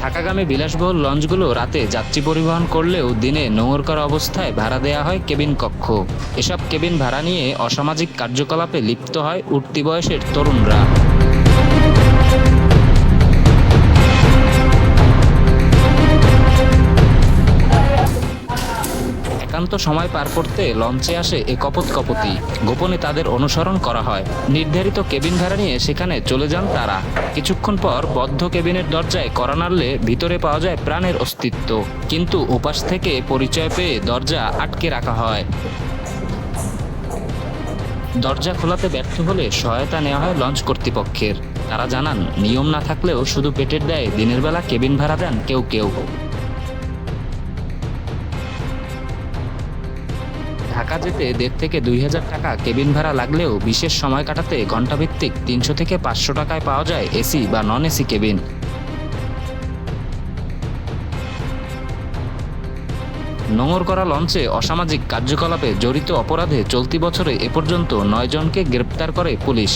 ঢাকাগামী বিলাসবহুল লঞ্চগুলো রাতে যাত্রী পরিবহন করলেও দিনে নোংর করা অবস্থায় ভাড়া দেয়া হয় কেবিন কক্ষ। এসব কেবিন ভাড়া নিয়ে অসামাজিক কার্যকলাপে লিপ্ত হয় উঠতি বয়সের তরুণরা। একান্ত সময় পার করতে লঞ্চে আসে এ কপত কপতি। গোপনে তাদের অনুসরণ করা হয়। নির্ধারিত কেবিন ভাড়া নিয়ে সেখানে চলে যান তারা। কিছুক্ষণ পর বদ্ধ কেবিনের দরজায় করা নাড়লে ভিতরে পাওয়া যায় প্রাণের অস্তিত্ব। কিন্তু ওপাশ থেকে পরিচয় পেয়ে দরজা আটকে রাখা হয়। দরজা খোলাতে ব্যর্থ হলে সহায়তা নেওয়া হয় লঞ্চ কর্তৃপক্ষের। তারা জানান, নিয়ম না থাকলেও শুধু পেটের দেয় দিনের বেলা কেবিন ভাড়া দেন কেউ কেউ। ঢাকা যেতে দেড় থেকে দুই হাজার টাকা কেবিন ভাড়া লাগলেও বিশেষ সময় কাটাতে ঘণ্টাভিত্তিক তিনশো থেকে পাঁচশো টাকায় পাওয়া যায় এসি বা নন এসি কেবিন। নোংর করা লঞ্চে অসামাজিক কার্যকলাপে জড়িত অপরাধে চলতি বছরে এ পর্যন্ত নয়জনকে গ্রেপ্তার করে পুলিশ।